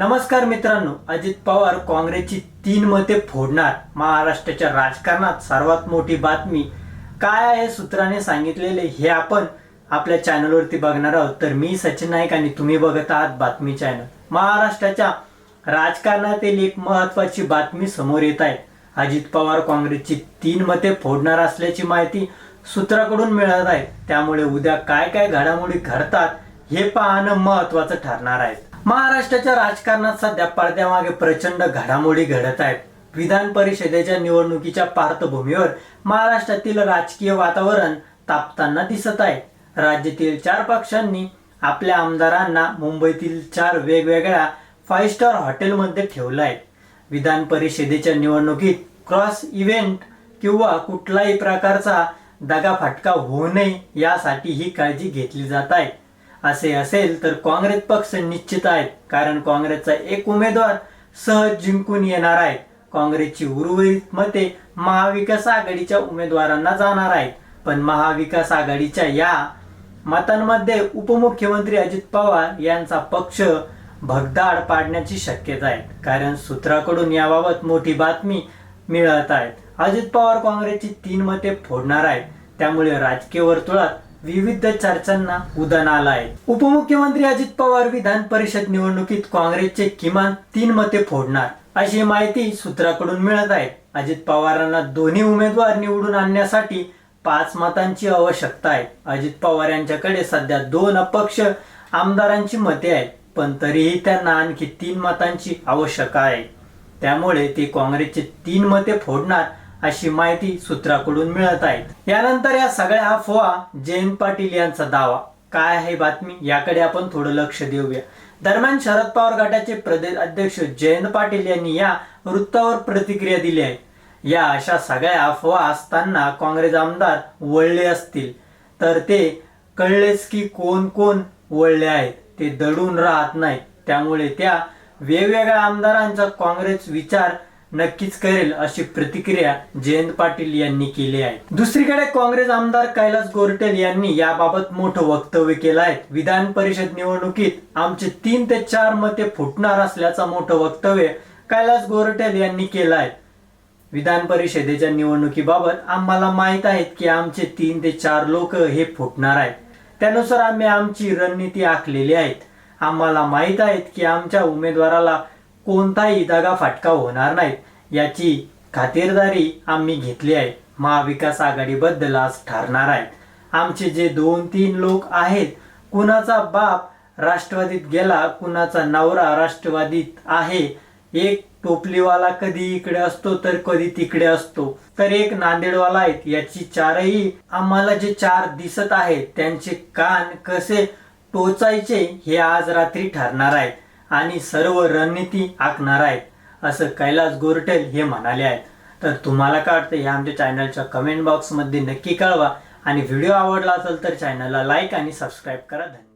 नमस्कार मित्रांनो अजित पवार काँग्रेसची तीन मते फोडणार महाराष्ट्राच्या राजकारणात सर्वात मोठी बातमी काय आहे सूत्राने सांगितलेले हे आपण आपल्या चॅनलवरती बघणार आहोत. तर मी सचिन नाईक आणि तुम्ही बघत आहात बातमी चॅनल. महाराष्ट्राच्या राजकारणातील एक महत्वाची बातमी समोर येत आहे. अजित पवार काँग्रेसची तीन मते फोडणार असल्याची माहिती सूत्राकडून मिळत आहे. त्यामुळे उद्या काय काय घडामोडी घडतात हे पाहणं महत्वाचं ठरणार आहे. महाराष्ट्राच्या राजकारणात सध्या पडद्यामागे प्रचंड घडामोडी घडत आहेत. विधान परिषदेच्या निवडणुकीच्या पार्श्वभूमीवर महाराष्ट्रातील राजकीय वातावरण तापताना दिसत आहे. राज्यातील चार पक्षांनी आपल्या आमदारांना मुंबईतील चार वेगवेगळ्या फाईव्ह स्टार हॉटेलमध्ये ठेवलं आहे. विधान परिषदेच्या निवडणुकीत क्रॉस इव्हेंट किंवा कुठलाही प्रकारचा दगाफटका होऊ नये यासाठी ही काळजी घेतली जात आहे. असे असेल तर काँग्रेस पक्ष निश्चित आहेत. कारण काँग्रेसचा एक उमेदवार सहज जिंकून येणार आहे. काँग्रेसची उर्वरित मते महाविकास आघाडीच्या उमेदवारांना जाणार आहेत. पण महाविकास आघाडीच्या या मतांमध्ये उपमुख्यमंत्री अजित पवार यांचा पक्ष भगदाड पाडण्याची शक्यता आहे. कारण सूत्राकडून याबाबत मोठी बातमी मिळत आहे. अजित पवार काँग्रेसची तीन मते फोडणार आहेत. त्यामुळे राजकीय वर्तुळात विविध चर्चांना उदाहरण आलं आहे उपमुख्यमंत्री अजित पवार विधान परिषद निवडणुकीत काँग्रेसचे किमान तीन मते फोडणार अशी माहिती सूत्राकडून मिळत आहे. अजित पवारांना दोन्ही उमेदवार निवडून आणण्यासाठी पाच मतांची आवश्यकता आहे. अजित पवार यांच्याकडे सध्या दोन अपक्ष आमदारांची मते आहेत पण तरीही त्यांना आणखी तीन मतांची आवश्यकता आहे. त्यामुळे ते काँग्रेसचे तीन मते फोडणार अशी माहिती सूत्राकडून मिळत आहे. यानंतर या सगळ्या अफवा जयंत पाटील यांचा दावा. काय आहे बातमी? याकडे आपण थोडं लक्ष देऊया. दरम्यान शरद पवार गटाचे प्रदेश अध्यक्ष जयंत पाटील यांनी या वृत्तावर प्रतिक्रिया दिली आहे. या अशा सगळ्या अफवा असताना काँग्रेस आमदार वळले असतील. तर ते कळलेच की कोण कोण वळले आहेत. ते दडून राहत नाही त्यामुळे त्या वेगवेगळ्या आमदारांचा काँग्रेस विचार नक्कीच करेल अशी प्रतिक्रिया जयंत पाटील यांनी केली आहे. दुसरीकडे काँग्रेस आमदार कैलास गोरटेल यांनी याबाबत मोठं वक्तव्य केलं आहे. विधान परिषद निवडणुकीत आमचे तीन ते चार मते फुटणार असल्याचं मोठं वक्तव्य कैलास गोरटेल यांनी केलं आहे. विधान परिषदेच्या निवडणुकीबाबत आम्हाला माहीत आहेत की आमचे तीन ते चार लोक हे फुटणार आहेत. त्यानुसार आम्ही आमची रणनीती आखलेली आहेत आम्हाला माहीत आहेत की आमच्या उमेदवाराला कोणताही दगा फाटका होणार नाही याची खातिरदारी आम्ही घेतली आहे. महाविकास आघाडीबद्दल आज ठरणार आहे. आमचे जे दोन तीन लोक आहेत कुणाचा बाप राष्ट्रवादीत गेला कुणाचा नवरा राष्ट्रवादीत आहे एक टोपलीवाला कधी इकडे असतो तर कधी तिकडे असतो. तर एक नांदेडवाला आहेत याची चारही आम्हाला जे चार दिसत आहेत त्यांचे कान कसे टोचायचे हे आज रात्री ठरणार आहेत आणि सर्व रणनीती आखणार आहेत असं कैलास गोरटेल हे म्हणाले आहेत. तर तुम्हाला काय वाटतं हे आमच्या चॅनलच्या कमेंट बॉक्समध्ये नक्की कळवा. आणि व्हिडिओ आवडला असेल तर चॅनलला लाईक आणि सबस्क्राईब करा. धन्यवाद.